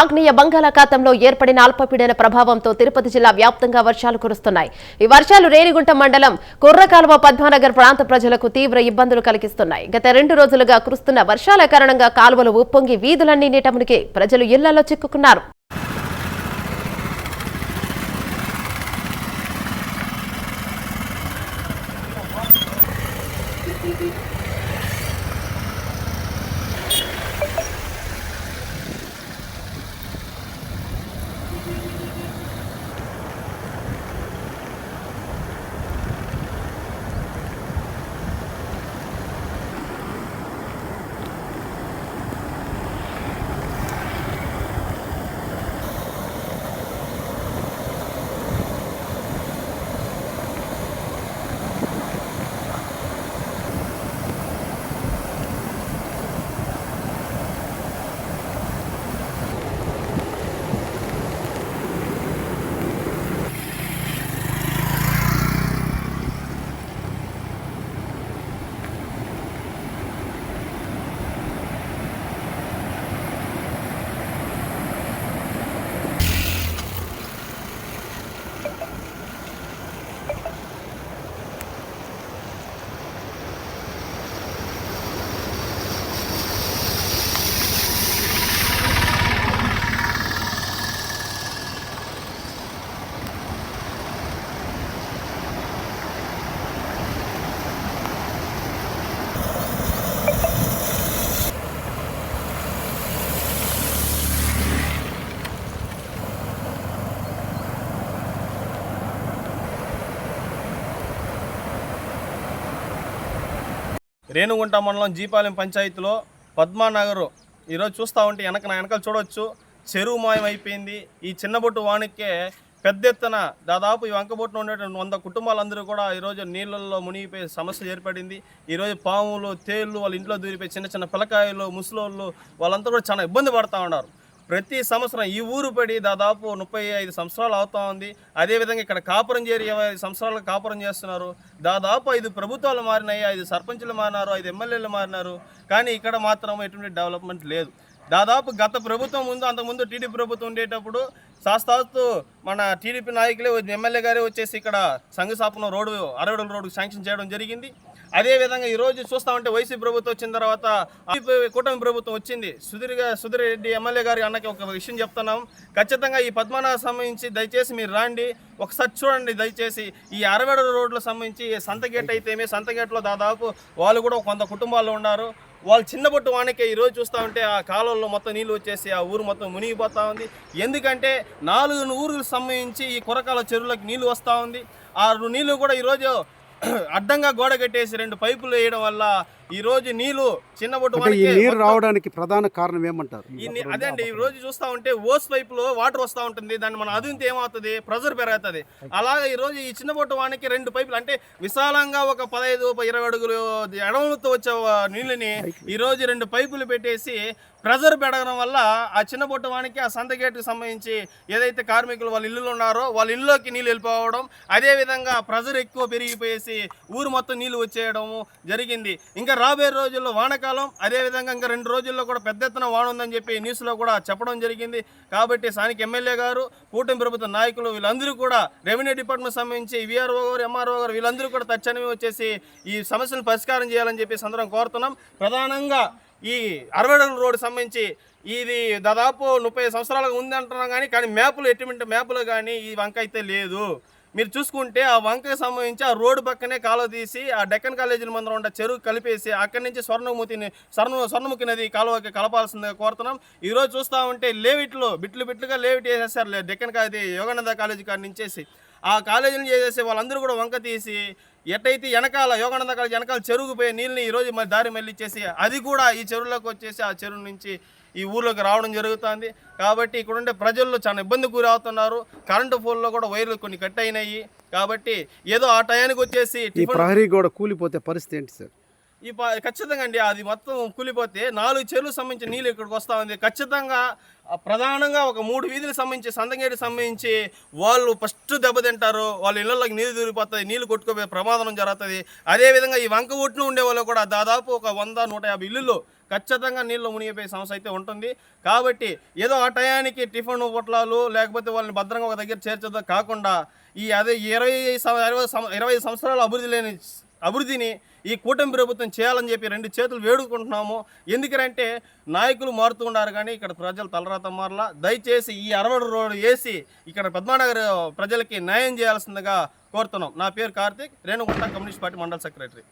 ఆగ్నేయ బంగాళాఖాతంలో ఏర్పడిన అల్పపీడన ప్రభావంతో తిరుపతి జిల్లా వ్యాప్తంగా వర్షాలు కురుస్తున్నాయి. ఈ వర్షాలు రేణిగుంట మండలం కుర్రకాలువ పద్మానగర్ ప్రాంత ప్రజలకు తీవ్ర ఇబ్బందులు కలిగిస్తున్నాయి. గత రెండు రోజులుగా కురుస్తున్న వర్షాల కారణంగా కాలువలు ఉప్పొంగి వీధులన్నీ నీటమునికి ప్రజలు ఇళ్ళలో చిక్కుకున్నారు. రేణుగుంట మండలం జీపాలెం పంచాయతీలో పద్మానగర్. ఈరోజు చూస్తూ ఉంటే వెనక నా వెనకాల చూడవచ్చు చెరువు మాయం అయిపోయింది ఈ చిన్నబొట్టు వానకే పెద్ద ఎత్తున దాదాపు ఈ వంకబొట్టున ఉండేటువంటి వంద కుటుంబాలందరూ కూడా ఈరోజు నీళ్ళల్లో మునిగిపోయే సమస్య ఏర్పడింది. ఈరోజు పాములు తేళ్ళు వాళ్ళ ఇంట్లో దూరిపోయి చిన్న చిన్న పిల్లకాయలు ముసలోళ్ళు వాళ్ళంతా కూడా చాలా ఇబ్బంది పడుతూ ఉన్నారు. ప్రతి సంవత్సరం ఈ ఊరు పడి దాదాపు ముప్పై ఐదు సంవత్సరాలు అవుతా ఉంది. అదేవిధంగా ఇక్కడ కాపురం చేరి ఇరవై ఐదు సంవత్సరాలు కాపురం చేస్తున్నారు. దాదాపు ఐదు ప్రభుత్వాలు మారినాయి ఐదు సర్పంచులు మారినారు ఐదు ఎమ్మెల్యేలు మారినారు. కానీ ఇక్కడ మాత్రం ఎటువంటి డెవలప్మెంట్ లేదు. దాదాపు గత ప్రభుత్వం ముందు అంతకుముందు టీడీపీ ప్రభుత్వం ఉండేటప్పుడు శాస్తాస్తు మన టీడీపీ నాయకులే ఎమ్మెల్యే గారే వచ్చేసి ఇక్కడ సంఘ స్థాపన రోడ్డు అరవడల రోడ్డు శాంక్షన్ చేయడం జరిగింది. అదేవిధంగా ఈరోజు చూస్తామంటే వైసీపీ ప్రభుత్వం వచ్చిన తర్వాత కూటమి ప్రభుత్వం వచ్చింది. సుధీర్ సుధీర్ రెడ్డి ఎమ్మెల్యే గారి అన్నకి ఒక విషయం చెప్తున్నాం. ఖచ్చితంగా ఈ పద్మనాభ సంబంధించి దయచేసి మీరు రాండి. ఒకసారి చూడండి దయచేసి. ఈ అరవడ రోడ్లకు సంబంధించి సంతగేట్ సంత సంతగేట్లో దాదాపు వాళ్ళు కూడా కొంత కుటుంబాల్లో ఉన్నారు. వాళ్ళు చిన్నబొట్టు వానకే ఈరోజు చూస్తూ ఉంటే ఆ కాలంలో మొత్తం నీళ్ళు వచ్చేసి ఆ ఊరు మొత్తం మునిగిపోతూ ఉంది. ఎందుకంటే నాలుగు ఊరులకు సంబంధించి ఈ కొరకాల చెరువులకు నీళ్ళు వస్తూ ఉంది. ఆ నీళ్ళు కూడా ఈరోజు అడ్డంగా గోడ కట్టేసి రెండు పైపులు వేయడం వల్ల ఈరోజు నీళ్ళు చిన్నబొట్టు అంటే ఈ వానకే నీరు రావడానికి ప్రధాన కారణం ఏమంటారు? ఈ అదే అండి ఈ రోజు చూస్తా ఉంటే ఓస్ పైప్లో వాటర్ వస్తూ ఉంటుంది దాన్ని మనం అదింతే ఏమవుతుంది? ప్రెజర్ పెరుగుతుంది. అలాగే ఈ రోజు ఈ చిన్న బొట్టు వానికి రెండు పైపులు అంటే విశాలంగా ఒక పదహైదు ఇరవై అడుగులు ఎడవలతో వచ్చే నీళ్ళని ఈ రోజు రెండు పైపులు పెట్టేసి ప్రెజర్ పెరగడం వల్ల ఆ చిన్న బొట్టు వానికి ఆ సంత గేటుకు సంబంధించి ఏదైతే కార్మికులు వాళ్ళ ఇల్లులు ఉన్నారో వాళ్ళ ఇల్లులోకి నీళ్ళు వెళ్ళిపోవడం అదే విధంగా ప్రెజర్ ఎక్కువ పెరిగిపోయేసి ఊరు మొత్తం నీళ్ళు వచ్చేయడము జరిగింది. ఇంకా రాబోయే రోజుల్లో వానకాలం అదే విధంగా ఇంకా రెండు రోజుల్లో కూడా పెద్ద ఎత్తున వాన ఉందని చెప్పి న్యూస్లో కూడా చెప్పడం జరిగింది. కాబట్టి స్థానిక ఎమ్మెల్యే గారు కూటమి ప్రభుత్వ నాయకులు వీళ్ళందరూ కూడా రెవెన్యూ డిపార్ట్మెంట్ సంబంధించి వీఆర్ఓ గారు ఎంఆర్ఓ గారు వీళ్ళందరూ కూడా తక్షణమే వచ్చేసి ఈ సమస్యను పరిష్కారం చేయాలని చెప్పి సందర్భం కోరుతున్నాం. ప్రధానంగా ఈ అరవై రోడ్డు సంబంధించి ఇది దాదాపు ముప్పై సంవత్సరాలుగా ఉంది అంటున్నాం కానీ కానీ మ్యాప్లు ఎటువంటి మ్యాప్లు కానీ ఈ వంక అయితే లేదు. మీరు చూసుకుంటే ఆ వంకకి సంబంధించి ఆ రోడ్డు పక్కనే కాలువ తీసి ఆ డెక్కన్ కాలేజీల ముందర ఉన్న చెరువు కలిపేసి అక్కడి నుంచి స్వర్ణముఖిని స్వర్ణ స్వర్ణముఖి నది కాలువకి కలపాల్సిందిగా కోరుతున్నాం. ఈరోజు చూస్తూ చూస్తా ఉంటే లేవిట్లు బిట్లు బిట్లుగా లేవిట్ వేసేసారు లే- డెక్కన్ కాలేజీ యోగానంద కాలేజీ కాడి నుంచేసి. ఆ కాలేజీని చేసేసి వాళ్ళందరూ కూడా వంక తీసి ఎట్టయితే వెనకాల యోగానంద కాలేజీ వెనకాల చెరువుకు పోయే నీళ్ళని ఈ రోజు మరి దారి చేసి అది కూడా ఈ చెరువులోకి వచ్చేసి ఆ చెరువు నుంచి ఈ ఊర్లోకి రావడం జరుగుతుంది. కాబట్టి ఇక్కడ ఉండే ప్రజల్లో చాలా ఇబ్బంది గురి అవుతున్నారు కరెంటు పోల్లో కూడా వైర్లు కొన్ని కట్ అయినాయి. కాబట్టి ఏదో ఆ టయానికి వచ్చేసి ప్రహరీ గోడ కూలిపోతే పరిస్థితి ఏంటి సార్? ఈ ఖచ్చితంగా అండి అది మొత్తం కూలిపోతే నాలుగు చెరువులకు సంబంధించి నీళ్ళు ఇక్కడికి వస్తూ ఉంది. ఖచ్చితంగా ప్రధానంగా ఒక మూడు వీధులకు సంబంధించి సంతంగేటికి సంబంధించి వాళ్ళు ఫస్ట్ దెబ్బతింటారు వాళ్ళ ఇళ్ళలోకి నీళ్ళు దూరిపోతుంది నీళ్ళు కొట్టుకుపోయే ప్రమాదం జరుగుతుంది. అదేవిధంగా ఈ వంక ఒట్టును ఉండే వాళ్ళు కూడా దాదాపు ఒక వంద నూట యాభై ఇల్లులు ఖచ్చితంగా నీళ్ళు మునిగిపోయే సమస్య అయితే ఉంటుంది. కాబట్టి ఏదో ఆ టయానికి టిఫిన్ పొట్లాలు లేకపోతే వాళ్ళని భద్రంగా ఒక దగ్గర చేర్చదో కాకుండా ఈ అదే ఇరవై ఇరవై ఇరవై సంవత్సరాల అభివృద్ధి లేని అభివృద్ధిని ఈ కూటమి ప్రభుత్వం చేయాలని చెప్పి రెండు చేతులు వేడుకుంటున్నాము. ఎందుకంటే నాయకులు మారుతూ ఉన్నారు కానీ ఇక్కడ ప్రజలు తలరాత మారలా దయచేసి ఈ అరవడు రోడ్డు వేసి ఇక్కడ పద్మానగర్ ప్రజలకి న్యాయం చేయాల్సిందిగా కోరుతున్నాం. నా పేరు Karthik. Renigunta communist party mandal secretary.